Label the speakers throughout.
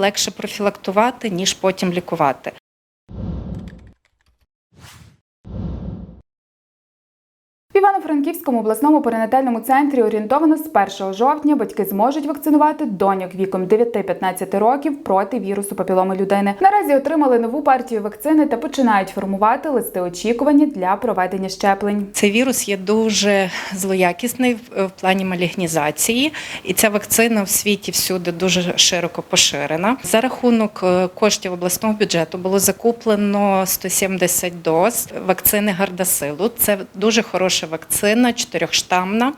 Speaker 1: Легше профілактувати, ніж потім лікувати.
Speaker 2: В Івано-Франківському обласному перинатальному центрі орієнтовано з 1 жовтня батьки зможуть вакцинувати доньок віком 9-15 років проти вірусу папіломи людини. Наразі отримали нову партію вакцини та починають формувати листи очікування для проведення щеплень.
Speaker 1: Цей вірус є дуже злоякісний в плані малігнізації, і ця вакцина в світі всюди дуже широко поширена. За рахунок е, коштів обласного бюджету було закуплено 170 доз вакцини Гардасилу. Це дуже хороша вакцина, чотирьохштамна,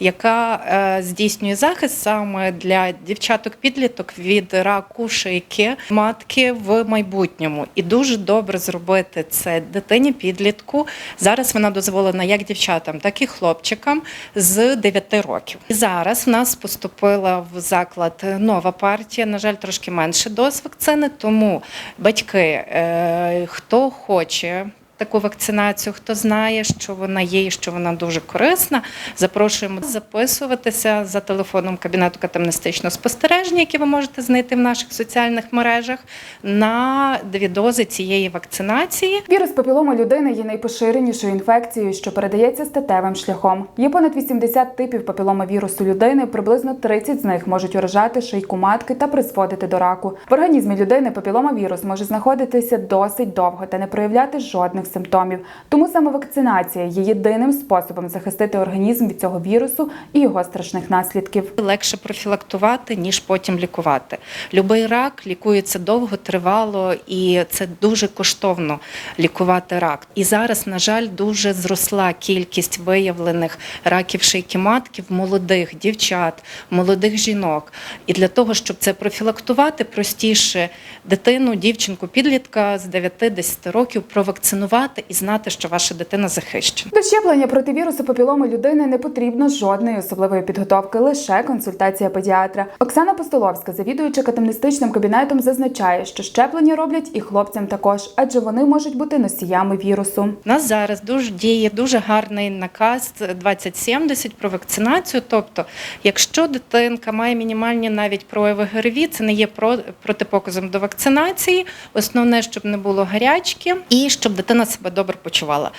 Speaker 1: яка е, здійснює захист саме для дівчаток-підліток від раку шийки матки в майбутньому. І дуже добре зробити це дитині підлітку. Зараз вона дозволена як дівчатам, так і хлопчикам з 9 років. І зараз в нас поступила в заклад нова партія. На жаль, трошки менше доз вакцини. Тому батьки, е, хто хоче. Таку вакцинацію, хто знає, що вона є і що вона дуже корисна. Запрошуємо записуватися за телефоном кабінету катамнестичного спостереження, який ви можете знайти в наших соціальних мережах, на дві дози цієї вакцинації.
Speaker 2: Вірус папіломи людини є найпоширенішою інфекцією, що передається статевим шляхом. Є понад 80 типів папіломавірусу людини. Приблизно 30 з них можуть уражати шийку матки та призводити до раку. В організмі людини папіломавірус може знаходитися досить довго та не проявляти жодних симптомів. Тому саме вакцинація є єдиним способом захистити організм від цього вірусу і його страшних наслідків.
Speaker 1: Легше профілактувати, ніж потім лікувати. Любий рак лікується довго, тривало, і це дуже коштовно лікувати рак. І зараз, на жаль, дуже зросла кількість виявлених раків шийки матки в молодих дівчат, молодих жінок. І для того, щоб це профілактувати, простіше дитину, дівчинку, підлітка з 9-10 років провакцинувати і знати, що ваша дитина захищена.
Speaker 2: До щеплення проти вірусу папіломи людини не потрібно жодної особливої підготовки, лише консультація педіатра. Оксана Постоловська, завідуюча катамністичним кабінетом, зазначає, що щеплення роблять і хлопцям також, адже вони можуть бути носіями вірусу.
Speaker 1: У нас зараз дуже діє дуже гарний наказ 2070 про вакцинацію. Тобто, якщо дитинка має мінімальні навіть прояви ГРВІ, це не є про- протипоказом до вакцинації. Основне, щоб не було гарячки і щоб дитина себе добре почувала.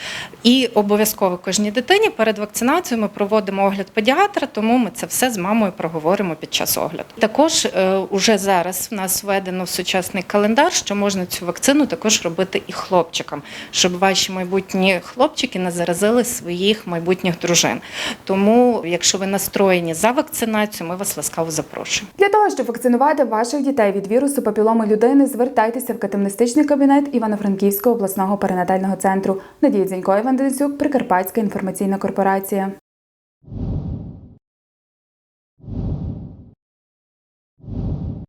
Speaker 1: І обов'язково кожній дитині перед вакцинацією ми проводимо огляд педіатра, тому ми це все з мамою проговоримо під час огляду. Також е, уже зараз в нас введено в сучасний календар, що можна цю вакцину також робити і хлопчикам, щоб ваші майбутні хлопчики не заразили своїх майбутніх дружин. Тому, якщо ви настроєні за вакцинацію, ми вас ласкаво запрошуємо.
Speaker 2: Для того, щоб вакцинувати ваших дітей від вірусу папіломи людини, звертайтеся в катамнестичний кабінет Івано-Франківського обласного перинатального центру. Надія Дзінько, Іван Денисюк, Прикарпатська інформаційна корпорація.